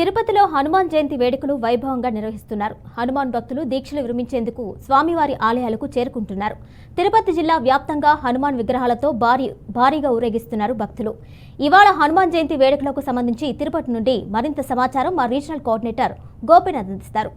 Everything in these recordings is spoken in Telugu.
తిరుపతిలో హనుమాన్ జయంతి వేడుకలు వైభవంగా నిర్వహిస్తున్నారు. హనుమాన్ భక్తులు దీక్షలు విరమించేందుకు స్వామివారి ఆలయాలకు చేరుకుంటున్నారు. తిరుపతి జిల్లా వ్యాప్తంగా హనుమాన్ విగ్రహాలతో భారీ భారీగా ఊరేగిస్తున్నారు భక్తులు. ఇవాళ హనుమాన్ జయంతి వేడుకలకు సంబంధించి తిరుపతి నుండి మరింత సమాచారం మా రీజనల్ కోఆర్డినేటర్ గోపీనాథ్ అందిస్తారు.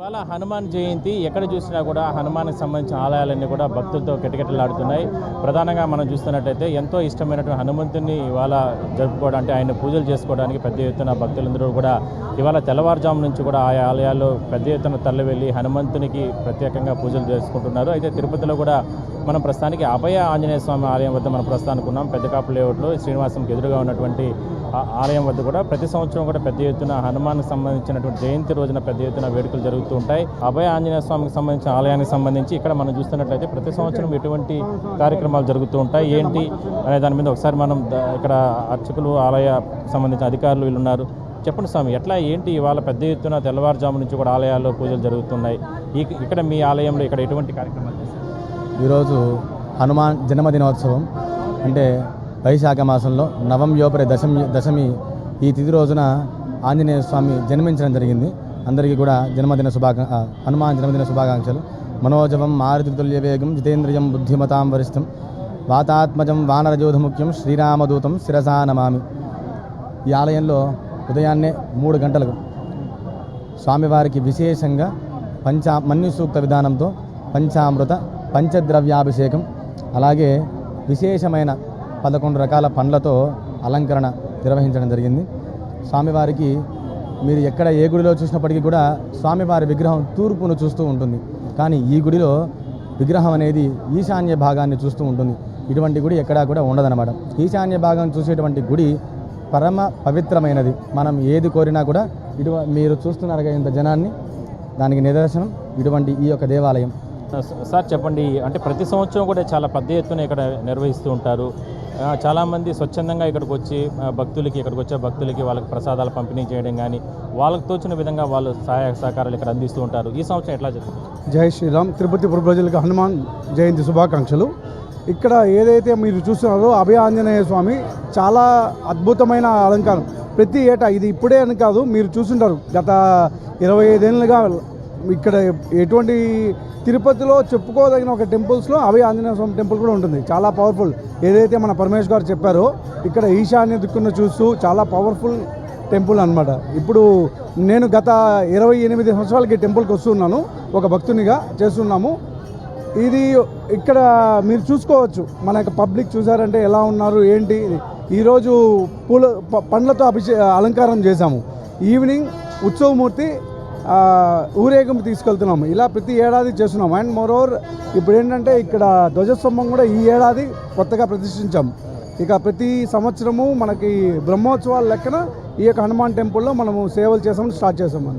ఇవాళ హనుమాన్ జయంతి ఎక్కడ చూసినా కూడా హనుమాన్కి సంబంధించిన ఆలయాలన్నీ కూడా భక్తులతో కిటకిటలాడుతున్నాయి. ప్రధానంగా మనం చూస్తున్నట్టయితే ఎంతో ఇష్టమైనటువంటి హనుమంతుని ఇవాళ జరుపుకోవడం అంటే ఆయన పూజలు చేసుకోవడానికి పెద్ద ఎత్తున భక్తులందరూ కూడా ఇవాళ తెల్లవారుజాము నుంచి కూడా ఆయా ఆలయాల్లో పెద్ద ఎత్తున తరలి వెళ్ళి హనుమంతునికి ప్రత్యేకంగా పూజలు చేసుకుంటున్నారు. అయితే తిరుపతిలో కూడా మనం ప్రస్తుతానికి అభయ ఆంజనేయ స్వామి ఆలయం వద్ద మనం ప్రస్తుతానికి ఉన్నాం. పెద్దకాపు లేఅవుట్లో శ్రీనివాసంకి ఎదురుగా ఉన్నటువంటి ఆలయం వద్ద కూడా ప్రతి సంవత్సరం కూడా పెద్ద ఎత్తున హనుమాన్కి సంబంధించినటువంటి జయంతి రోజున పెద్ద ఎత్తున వేడుకలు జరుగుతూ ఉంటాయి. అభయ ఆంజనేయ స్వామికి సంబంధించిన ఆలయానికి సంబంధించి ఇక్కడ మనం చూస్తున్నట్లయితే ప్రతి సంవత్సరం ఎటువంటి కార్యక్రమాలు జరుగుతూ ఉంటాయి. ఏంటి అనే దాని మీద ఒకసారి మనం ఇక్కడ అర్చకులు ఆలయ సంబంధించిన అధికారులు వీళ్ళు ఉన్నారు చెప్పండి స్వామి ఎట్లా ఏంటి ఇవాళ పెద్ద ఎత్తున తెల్లవారుజాము నుంచి కూడా ఆలయాల్లో పూజలు జరుగుతున్నాయి. ఇక్కడ మీ ఆలయంలో ఇక్కడ ఎటువంటి కార్యక్రమాలు చేస్తారు ఈరోజు హనుమాన్ జన్మదినోత్సవం అంటే వైశాఖ మాసంలో నవంయోపరి దశమి దశమి ఈ తిథి రోజున ఆంజనేయ స్వామి జన్మించడం జరిగింది. అందరికీ కూడా జన్మదిన శుభాకా హనుమాన్ జన్మదిన శుభాకాంక్షలు. మనోజవం మారుతితుల్య వేగం జితేంద్రియం బుద్ధిమతాం వరిష్టం. వాతాత్మజం వానరజోధముఖ్యం శ్రీరామదూతం శిరసా నమామి. ఈ ఆలయంలో ఉదయాన్నే మూడు గంటలకు స్వామివారికి విశేషంగా పంచా మన్యు సూక్త విధానంతో పంచామృత పంచద్రవ్యాభిషేకం అలాగే విశేషమైన పదకొండు రకాల పండ్లతో అలంకరణ నిర్వహించడం జరిగింది. స్వామివారికి మీరు ఎక్కడ ఏ గుడిలో చూసినప్పటికీ కూడా స్వామివారి విగ్రహం తూర్పును చూస్తూ ఉంటుంది. కానీ ఈ గుడిలో విగ్రహం అనేది ఈశాన్య భాగాన్ని చూస్తూ ఉంటుంది. ఇటువంటి గుడి ఎక్కడా కూడా ఉండదన్నమాట. ఈశాన్య భాగం చూసేటువంటి గుడి పరమ పవిత్రమైనది. మనం ఏది కోరినా కూడా ఇటు మీరు చూస్తున్నారు ఇంత జనాన్ని దానికి నిదర్శనం ఇటువంటి ఈ యొక్క దేవాలయం. సార్ చెప్పండి అంటే ప్రతి సంవత్సరం కూడా చాలా పెద్ద ఎత్తున ఇక్కడ నిర్వహిస్తూ ఉంటారు. చాలామంది స్వచ్ఛందంగా ఇక్కడికి వచ్చి భక్తులకి ఇక్కడికి వచ్చే భక్తులకి వాళ్ళకి ప్రసాదాలు పంపిణీ చేయడం కానీ వాళ్ళకి తోచిన విధంగా వాళ్ళు సహాయ సహకారాలు ఇక్కడ అందిస్తూ ఉంటారు. ఈ సంవత్సరం ఎట్లా జరుగుతుంది జై శ్రీరామ్. తిరుపతి ప్రజలకు హనుమాన్ జయంతి శుభాకాంక్షలు. ఇక్కడ ఏదైతే మీరు చూస్తున్నారో అభయ ఆంజనేయ స్వామి చాలా అద్భుతమైన అలంకారం. ప్రతి ఏటా ఇది ఇప్పుడే అని కాదు మీరు చూసుంటారు. గత ఇరవై ఐదేళ్ళుగా ఇక్కడ ఎటువంటి తిరుపతిలో చెప్పుకోదగిన ఒక టెంపుల్స్లో అవి ఆంజనేయ స్వామి టెంపుల్ కూడా ఉంటుంది. చాలా పవర్ఫుల్ ఏదైతే మన పరమేష్ గారు చెప్పారో ఇక్కడ ఈశాన్య దిక్కున చూస్తూ చాలా పవర్ఫుల్ టెంపుల్ అన్నమాట. ఇప్పుడు నేను గత ఇరవై ఎనిమిది సంవత్సరాలకి టెంపుల్కి వస్తున్నాను. ఒక భక్తునిగా చేస్తున్నాము. ఇది ఇక్కడ మీరు చూసుకోవచ్చు. మన యొక్క పబ్లిక్ చూసారంటే ఎలా ఉన్నారు ఏంటి? ఈరోజు పూల ప- పండ్లతో అభిషే అలంకారం చేశాము. ఈవినింగ్ ఉత్సవమూర్తి ఊరేగింపు తీసుకెళ్తున్నాము. ఇలా ప్రతి ఏడాది చేస్తున్నాము. అండ్ మోరోవర్ ఇప్పుడు ఏంటంటే ఇక్కడ ధ్వజస్తంభం కూడా ఈ ఏడాది కొత్తగా ప్రతిష్ఠించాం. ఇక ప్రతి సంవత్సరము మనకి బ్రహ్మోత్సవాల లెక్కన ఈ యొక్క హనుమాన్ టెంపుల్లో మనము సేవలు చేసాము స్టార్ట్ చేసాము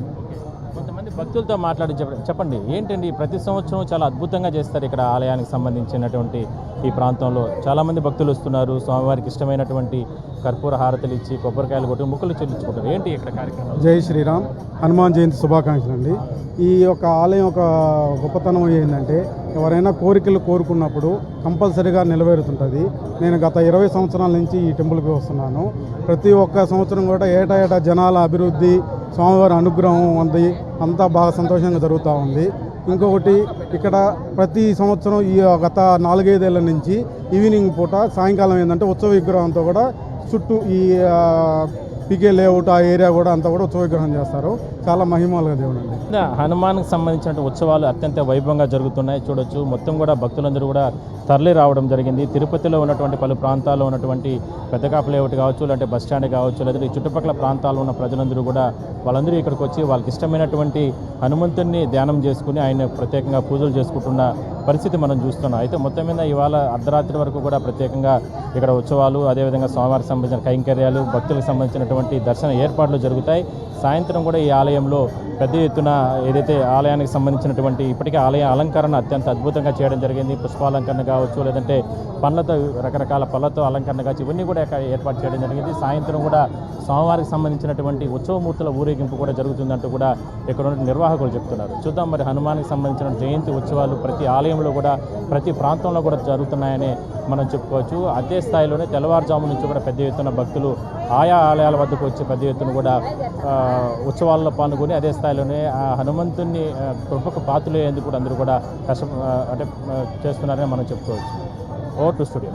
భక్తులతో మాట్లాడి చెప్పండి చెప్పండి. ఏంటండి? ప్రతి సంవత్సరం చాలా అద్భుతంగా చేస్తారు ఇక్కడ ఆలయానికి సంబంధించినటువంటి ఈ ప్రాంతంలో. చాలామంది భక్తులు వస్తున్నారు. స్వామివారికి ఇష్టమైనటువంటి కర్పూర హారతలు ఇచ్చి కొబ్బరికాయలు కొట్టి ముక్కులు చెల్లించుకుంటారు. ఏంటి ఇక్కడ కార్యక్రమం? జై శ్రీరామ్. హనుమాన్ జయంతి శుభాకాంక్షలు అండి ఈ యొక్క ఆలయం ఒక గొప్పతనం ఏంటంటే ఎవరైనా కోరికలు కోరుకున్నప్పుడు కంపల్సరీగా నిలవేరుతుంటుంది నేను గత ఇరవై సంవత్సరాల నుంచి ఈ టెంపుల్కి వస్తున్నాను. ప్రతి ఒక్క సంవత్సరం కూడా ఏటా ఏటా జనాల అభివృద్ధి స్వామివారి అనుగ్రహం ఉంది అంతా బాగా సంతోషంగా జరుగుతూ ఉంది. ఇంకొకటి ఇక్కడ ప్రతి సంవత్సరం ఈ గత నాలుగైదేళ్ళ నుంచి ఈవినింగ్ పూట సాయంకాలం ఏంటంటే ఉత్సవ విగ్రహంతో కూడా చుట్టూ ఈ పీకే లేఅవుట్ ఆ ఏరియా కూడా అంతా కూడా ఉత్సవ విగ్రహం చేస్తారు. చాలా మహిమాలుగా దేవుడు అండి హనుమాన్కి సంబంధించిన ఉత్సవాలు అత్యంత వైభవంగా జరుగుతున్నాయి. చూడొచ్చు. మొత్తం కూడా భక్తులందరూ కూడా తరలి రావడం జరిగింది. తిరుపతిలో ఉన్నటువంటి పలు ప్రాంతాల్లో ఉన్నటువంటి పెద్దకాపు లేఅవుట్ కావచ్చు లేదంటే బస్ స్టాండ్ కావచ్చు లేదంటే చుట్టుపక్కల ప్రాంతాల్లో ఉన్న ప్రజలందరూ కూడా వాళ్ళందరూ ఇక్కడికి వచ్చి వాళ్ళకి ఇష్టమైనటువంటి హనుమంతుడిని ధ్యానం చేసుకుని ఆయన ప్రత్యేకంగా పూజలు చేసుకుంటున్న పరిస్థితి మనం చూస్తున్నాం. అయితే మొత్తం మీద ఇవాళ అర్ధరాత్రి వరకు కూడా ప్రత్యేకంగా ఇక్కడ ఉత్సవాలు అదేవిధంగా స్వామివారికి సంబంధించిన కైంకర్యాలు భక్తులకు సంబంధించినటువంటి దర్శన ఏర్పాట్లు జరుగుతాయి. సాయంత్రం కూడా ఈ ఆలయంలో పెద్ద ఎత్తున ఏదైతే ఆలయానికి సంబంధించినటువంటి ఇప్పటికే ఆలయ అలంకరణ అత్యంత అద్భుతంగా చేయడం జరిగింది. పుష్పాలంకరణ కావచ్చు లేదంటే పండ్లతో రకరకాల పళ్ళతో అలంకరణ కావచ్చు ఇవన్నీ కూడా ఏర్పాటు చేయడం జరిగింది. సాయంత్రం కూడా స్వామివారికి సంబంధించినటువంటి ఉత్సవమూర్తుల ఊరేగింపు కూడా జరుగుతుందంటూ కూడా ఇక్కడ ఉన్న నిర్వాహకులు చెప్తున్నారు. చూద్దాం మరి హనుమానికి సంబంధించిన జయంతి ఉత్సవాలు ప్రతి ఆలయంలో కూడా ప్రతి ప్రాంతంలో కూడా జరుగుతున్నాయని మనం చెప్పుకోవచ్చు. అదే స్థాయిలోనే తెల్లవారుజాము నుంచి కూడా పెద్ద ఎత్తున భక్తులు ఆయా ఆలయాల వద్దకు వచ్చి పెద్ద ఎత్తున కూడా ఉత్సవాల్లో పాల్గొని అదే స్థాయి స్థాయిలోనే ఆ హనుమంతుని కృపకు పాత్రలు కూడా అందరూ కూడా కష్టం అంటే చేస్తున్నారని మనం చెప్పుకోవచ్చు. O two studio.